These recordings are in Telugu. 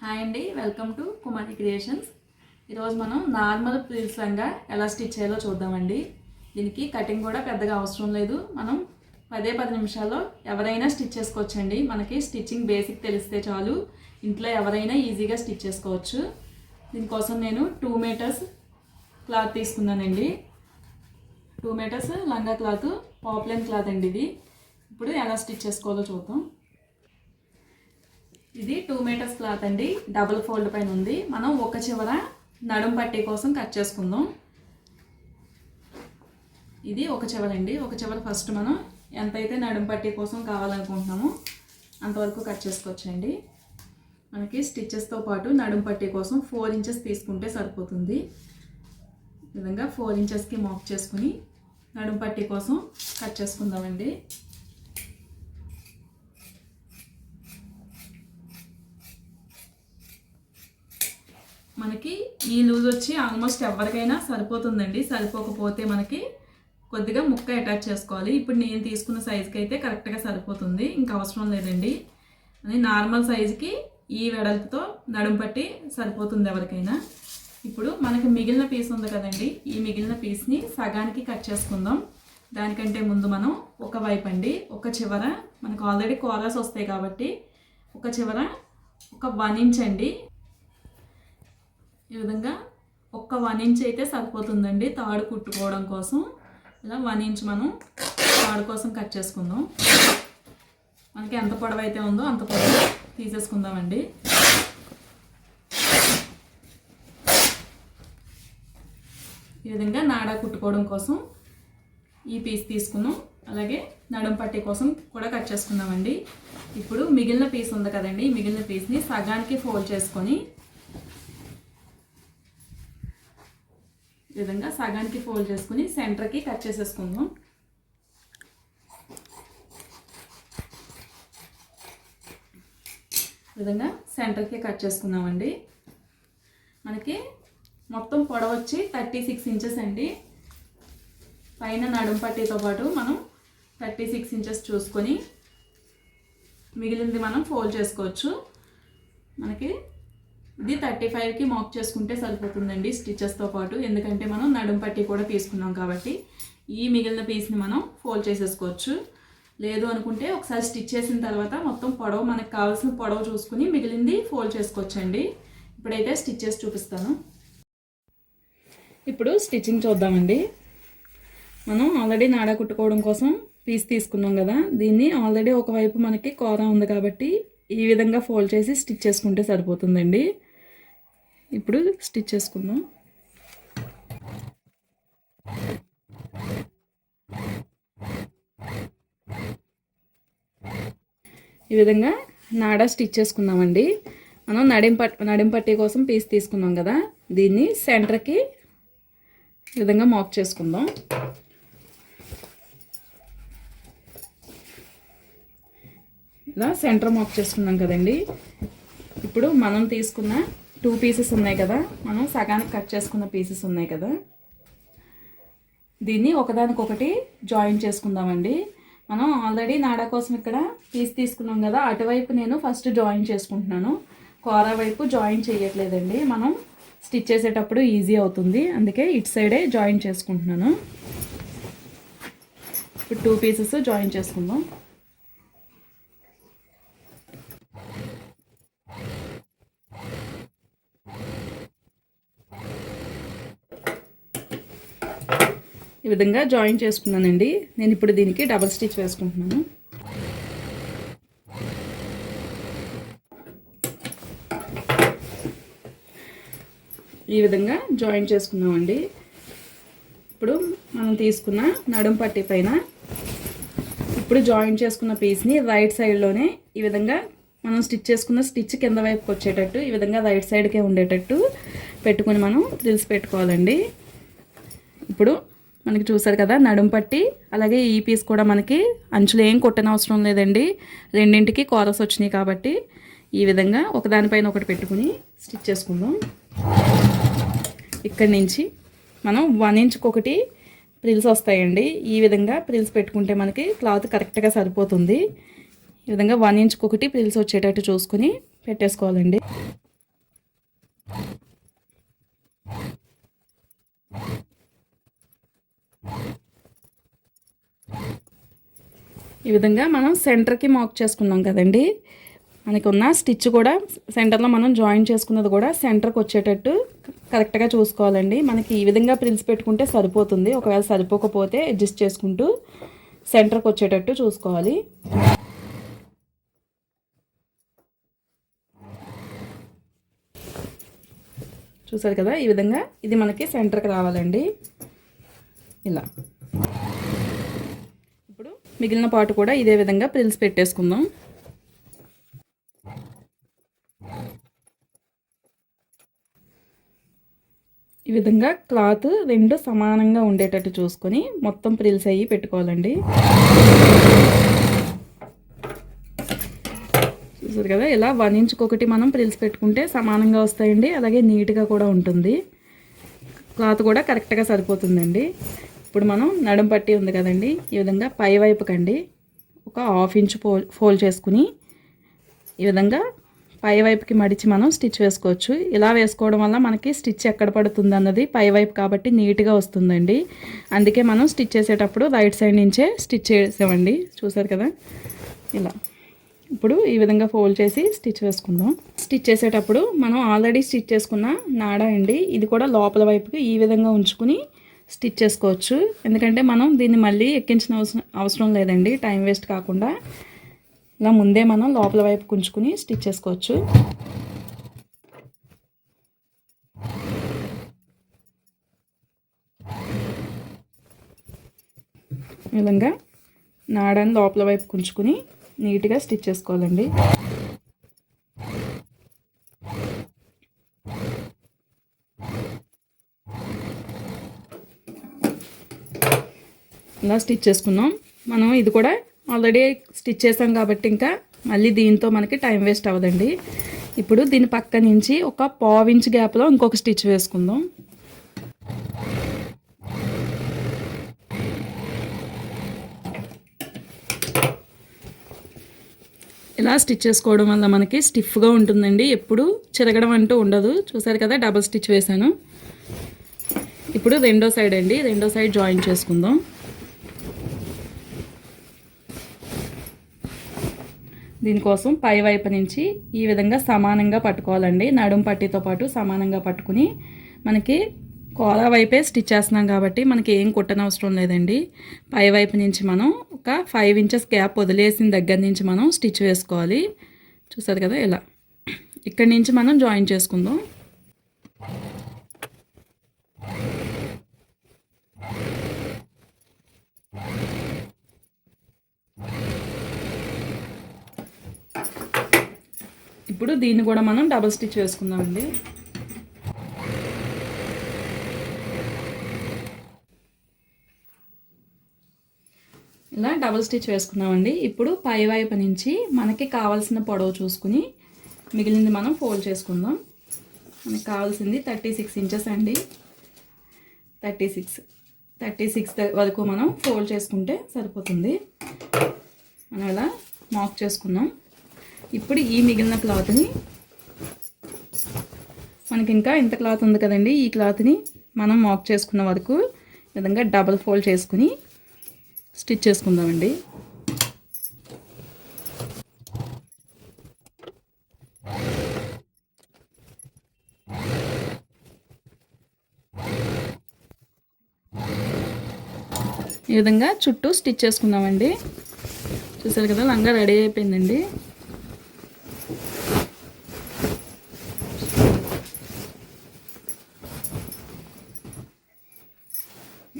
హాయ్ అండి వెల్కమ్ టు కుమారి క్రియేషన్స్. ఈరోజు మనం నార్మల్ ప్రిల్స్ లంగా ఎలా స్టిచ్ చేయాలో చూద్దామండి. దీనికి కటింగ్ కూడా పెద్దగా అవసరం లేదు. మనం పదే పది నిమిషాల్లో ఎవరైనా స్టిచ్ చేసుకోవచ్చండి. మనకి స్టిచ్చింగ్ బేసిక్ తెలిస్తే చాలు. ఇంట్లో ఎవరైనా ఈజీగా స్టిచ్ చేసుకోవచ్చు. దీనికోసం నేను టూ మీటర్స్ క్లాత్ తీసుకున్నానండి. టూ మీటర్స్ లంగా క్లాత్ పాప్లెన్ క్లాత్ అండి ఇది. ఇప్పుడు ఎలా స్టిచ్ చేసుకోవాలో చూద్దాం. ఇది టూ మీటర్స్ క్లాత్ అండి. డబుల్ ఫోల్డ్ పైన ఉంది. మనం ఒక చివర నడుం పట్టీ కోసం కట్ చేసుకుందాం. ఇది ఒక చివర అండి ఒక చివర ఫస్ట్ మనం ఎంతైతే నడుం పట్టీ కోసం కావాలనుకుంటున్నామో అంతవరకు కట్ చేసుకోవచ్చండి. మనకి స్టిచ్చెస్తో పాటు నడుం పట్టీ కోసం ఫోర్ ఇంచెస్ తీసుకుంటే సరిపోతుంది. విధంగా ఫోర్ ఇంచెస్కి మాక్ చేసుకుని నడుం పట్టీ కోసం కట్ చేసుకుందామండి. మనకి ఈ లూజ్ వచ్చి ఆల్మోస్ట్ ఎవరికైనా సరిపోతుందండి. సరిపోకపోతే మనకి కొద్దిగా ముక్క అటాచ్ చేసుకోవాలి. ఇప్పుడు నేను తీసుకున్న సైజుకి అయితే కరెక్ట్గా సరిపోతుంది. ఇంకా అవసరం లేదండి. అది నార్మల్ సైజుకి ఈ వెడల్పుతో నడుము పట్టి సరిపోతుంది ఎవరికైనా. ఇప్పుడు మనకి మిగిలిన పీస్ ఉంది కదండి. ఈ మిగిలిన పీస్ని సగానికి కట్ చేసుకుందాం. దానికంటే ముందు మనం ఒక వైపు అండి ఒక చివర మనకు ఆల్రెడీ కోరాస్ వస్తాయి కాబట్టి ఒక చివర ఒక వన్ ఇంచ్ అండి. ఈ విధంగా ఒక్క వన్ ఇంచ్ అయితే సరిపోతుందండి తాడు కుట్టుకోవడం కోసం. ఇలా వన్ ఇంచ్ మనం తాడు కోసం కట్ చేసుకుందాం. మనకి ఎంత పొడవు అయితే ఉందో అంత పొడవు తీసేసుకుందామండి. ఈ విధంగా నాడా కుట్టుకోవడం కోసం ఈ పీస్ తీసుకున్నాం. అలాగే నడుం పట్టీ కోసం కూడా కట్ చేసుకుందామండి. ఇప్పుడు మిగిలిన పీస్ ఉంది కదండి మిగిలిన పీస్ని సగానికి ఫోల్డ్ చేసుకొని ఈ విధంగా సగానికి ఫోల్డ్ చేసుకుని సెంటర్కి కట్ చేసేసుకుందాం. విధంగా సెంటర్కి కట్ చేసుకున్నామండి మనకి మొత్తం పొడవు వచ్చి థర్టీ సిక్స్ ఇంచెస్ అండి. పైన నడుం పట్టీతో పాటు మనం థర్టీ సిక్స్ ఇంచెస్ చూసుకొని మిగిలింది మనం ఫోల్డ్ చేసుకోవచ్చు. మనకి ఇది థర్టీ ఫైవ్కి మాక్ చేసుకుంటే సరిపోతుందండి స్టిచెస్తో పాటు. ఎందుకంటే మనం నడుం పట్టి కూడా తీసుకున్నాం కాబట్టి ఈ మిగిలిన పీస్ని మనం ఫోల్డ్ చేసేసుకోవచ్చు. లేదు అనుకుంటే ఒకసారి స్టిచ్ చేసిన తర్వాత మొత్తం పొడవు మనకు కావాల్సిన పొడవు చూసుకుని మిగిలింది ఫోల్డ్ చేసుకోవచ్చండి. ఇప్పుడైతే స్టిచ్చెస్ చూపిస్తాను. ఇప్పుడు స్టిచ్చింగ్ చూద్దామండి. మనం ఆల్రెడీ నాడా కుట్టుకోవడం కోసం పీస్ తీసుకున్నాం కదా. దీన్ని ఆల్రెడీ ఒకవైపు మనకి కూర ఉంది కాబట్టి ఈ విధంగా ఫోల్డ్ చేసి స్టిచ్ చేసుకుంటే సరిపోతుందండి. ఇప్పుడు స్టిచ్ చేసుకుందాం. ఈ విధంగా నాడా స్టిచ్ చేసుకుందామండి. మనం నడిం పట్ నడిం కోసం పీస్ తీసుకున్నాం కదా. దీన్ని సెంటర్కి ఈ విధంగా మాక్ చేసుకుందాం. ఇలా సెంటర్ మాక్ చేసుకున్నాం కదండి. ఇప్పుడు మనం తీసుకున్న టూ పీసెస్ ఉన్నాయి కదా. మనం సగానికి కట్ చేసుకున్న పీసెస్ ఉన్నాయి కదా. దీన్ని ఒకదానికొకటి జాయిన్ చేసుకుందామండి. మనం ఆల్రెడీ నాడా కోసం ఇక్కడ పీస్ తీసుకున్నాం కదా. అటువైపు నేను ఫస్ట్ జాయిన్ చేసుకుంటున్నాను. కూర వైపు జాయిన్ చేయట్లేదండి. మనం స్టిచ్ చేసేటప్పుడు ఈజీ అవుతుంది. అందుకే ఇటు సైడే జాయిన్ చేసుకుంటున్నాను. ఇప్పుడు టూ పీసెస్ జాయిన్ చేసుకుందాం. ఈ విధంగా జాయిన్ చేసుకున్నానండి. నేను ఇప్పుడు దీనికి డబల్ స్టిచ్ వేసుకుంటున్నాను. ఈ విధంగా జాయిన్ చేసుకున్నామండి. ఇప్పుడు మనం తీసుకున్న నడుం పట్టి పైన ఇప్పుడు జాయిన్ చేసుకున్న పీస్ని రైట్ సైడ్లోనే ఈ విధంగా మనం స్టిచ్ చేసుకున్న స్టిచ్ కింద వైపుకి వచ్చేటట్టు ఈ విధంగా రైట్ సైడ్కే ఉండేటట్టు పెట్టుకొని మనం తెలిసి పెట్టుకోవాలండి. ఇప్పుడు మనకి చూసారు కదా నడుం పట్టి అలాగే ఈ పీస్ కూడా మనకి అంచులు ఏం కొట్టనవసరం లేదండి. రెండింటికి కోరస్ వచ్చినాయి కాబట్టి ఈ విధంగా ఒకదానిపైన ఒకటి పెట్టుకుని స్టిచ్ చేసుకుందాం. ఇక్కడి నుంచి మనం వన్ ఇంచ్కి ఒకటి ప్రిల్స్ వస్తాయండి. ఈ విధంగా ప్రిల్స్ పెట్టుకుంటే మనకి క్లాత్ కరెక్ట్గా సరిపోతుంది. ఈ విధంగా వన్ ఇంచ్కి ఒకటి ప్రిల్స్ వచ్చేటట్టు చూసుకుని పెట్టేసుకోవాలండి. ఈ విధంగా మనం సెంటర్కి మాక్ చేసుకున్నాం కదండి. మనకు ఉన్న స్టిచ్ కూడా సెంటర్లో మనం జాయిన్ చేసుకున్నది కూడా సెంటర్కి వచ్చేటట్టు కరెక్ట్గా చూసుకోవాలండి. మనకి ఈ విధంగా ప్రిల్స్ పెట్టుకుంటే సరిపోతుంది. ఒకవేళ సరిపోకపోతే అడ్జస్ట్ చేసుకుంటూ సెంటర్కి వచ్చేటట్టు చూసుకోవాలి. చూసారు కదా? ఈ విధంగా ఇది మనకి సెంటర్కి రావాలండి. ఇలా. మిగిలిన పాటు కూడా ఇదే విధంగా ప్రిల్స్ పెట్టేసుకుందాం. ఈ విధంగా క్లాత్ రెండు సమానంగా ఉండేటట్టు చూసుకొని మొత్తం ప్రిల్స్ అయ్యి పెట్టుకోవాలండి. చూసారు కదా ఇలా వన్ ఇంచుకొకటి మనం ప్రిల్స్ పెట్టుకుంటే సమానంగా వస్తాయండి అలాగే నీట్గా కూడా ఉంటుంది. క్లాత్ కూడా కరెక్ట్గా సరిపోతుందండి. ఇప్పుడు మనం నడుం పట్టి ఉంది కదండి ఈ విధంగా పై వైపుకండి ఒక హాఫ్ ఇంచ్ ఫోల్డ్ చేసుకుని ఈ విధంగా పై వైపుకి మడిచి మనం స్టిచ్ వేసుకోవచ్చు. ఇలా వేసుకోవడం వల్ల మనకి స్టిచ్ ఎక్కడ పడుతుంది అన్నది పై వైపు కాబట్టి నీట్గా వస్తుందండి. అందుకే మనం స్టిచ్ చేసేటప్పుడు రైట్ సైడ్ నుంచే స్టిచ్ చేసామండి. చూసారు కదా? ఇలా. ఇప్పుడు ఈ విధంగా ఫోల్డ్ చేసి స్టిచ్ వేసుకుందాం. స్టిచ్ చేసేటప్పుడు మనం ఆల్రెడీ స్టిచ్ చేసుకున్న నాడ అండి ఇది కూడా లోపల వైపుకి ఈ విధంగా ఉంచుకుని స్టిచ్ చేసుకోవచ్చు. ఎందుకంటే మనం దీన్ని మళ్ళీ ఎక్కించిన అవసరం అవసరం లేదండి. టైం వేస్ట్ కాకుండా ఇలా ముందే మనం లోపల వైపు కుంచుకుని స్టిచ్ చేసుకోవచ్చు. ఈ విధంగా నాడాన్ని లోపల వైపు కుంచుకుని నీట్గా స్టిచ్ చేసుకోవాలండి. ఇలా స్టిచ్ చేసుకుందాం మనం ఇది కూడా ఆల్రెడీ స్టిచ్ చేసాం కాబట్టి ఇంకా మళ్ళీ దీంతో మనకి టైం వేస్ట్ అవ్వదండి. ఇప్పుడు దీని పక్క నుంచి ఒక పావు ఇంచ్ గ్యాప్లో ఇంకొక స్టిచ్ వేసుకుందాం. ఇలా స్టిచ్ చేసుకోవడం వల్ల మనకి స్టిఫ్గా ఉంటుందండి. ఎప్పుడు చిరగడం అంటూ ఉండదు. చూసారు కదా డబల్ స్టిచ్ వేసాను ఇప్పుడు రెండో సైడ్ అండి. రెండో సైడ్ జాయిన్ చేసుకుందాం. దీనికోసం పై వైపు నుంచి ఈ విధంగా సమానంగా పట్టుకోవాలండి. నడుం పట్టితో పాటు సమానంగా పట్టుకుని మనకి కోలా వైపే స్టిచ్ చేస్తున్నాం కాబట్టి మనకి ఏం కుట్టనవసరం లేదండి. పై వైపు నుంచి మనం ఒక ఫైవ్ ఇంచెస్ గ్యాప్ వదిలేసిన దగ్గర నుంచి మనం స్టిచ్ వేసుకోవాలి. చూసారు కదా ఇలా. ఇక్కడి నుంచి మనం జాయిన్ చేసుకుందాం. ఇప్పుడు దీన్ని కూడా మనం డబల్ స్టిచ్ వేసుకుందామండి ఇలా డబుల్ స్టిచ్ వేసుకున్నామండి. ఇప్పుడు పై వైపు నుంచి మనకి కావాల్సిన పొడవు చూసుకుని మిగిలింది మనం ఫోల్డ్ చేసుకుందాం. మనకి కావాల్సింది థర్టీ సిక్స్ ఇంచెస్ అండి. థర్టీ సిక్స్ థర్టీ సిక్స్ వరకు మనం ఫోల్డ్ చేసుకుంటే సరిపోతుంది. మనం ఇలా మాక్ చేసుకుందాం. ఇప్పుడు ఈ మిగిలిన క్లాత్ని మనకి ఇంకా ఇంత క్లాత్ ఉంది కదండి ఈ క్లాత్ని మనం మాక్ చేసుకున్న వరకు విధంగా డబల్ ఫోల్డ్ చేసుకుని స్టిచ్ చేసుకుందామండి. ఈ విధంగా చుట్టూ స్టిచ్ చేసుకుందామండి. చూసారు కదా లంగా రెడీ అయిపోయిందండి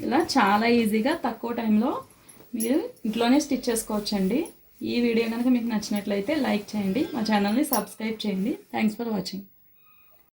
ఇలా చాలా ఈజీగా తక్కువ టైంలో మీరు ఇంట్లోనే స్టిచ్ చేసుకోవచ్చండి. ఈ వీడియో కనుక మీకు నచ్చినట్లయితే లైక్ చేయండి మా ఛానల్ని సబ్స్క్రైబ్ చేయండి. Thanks for watching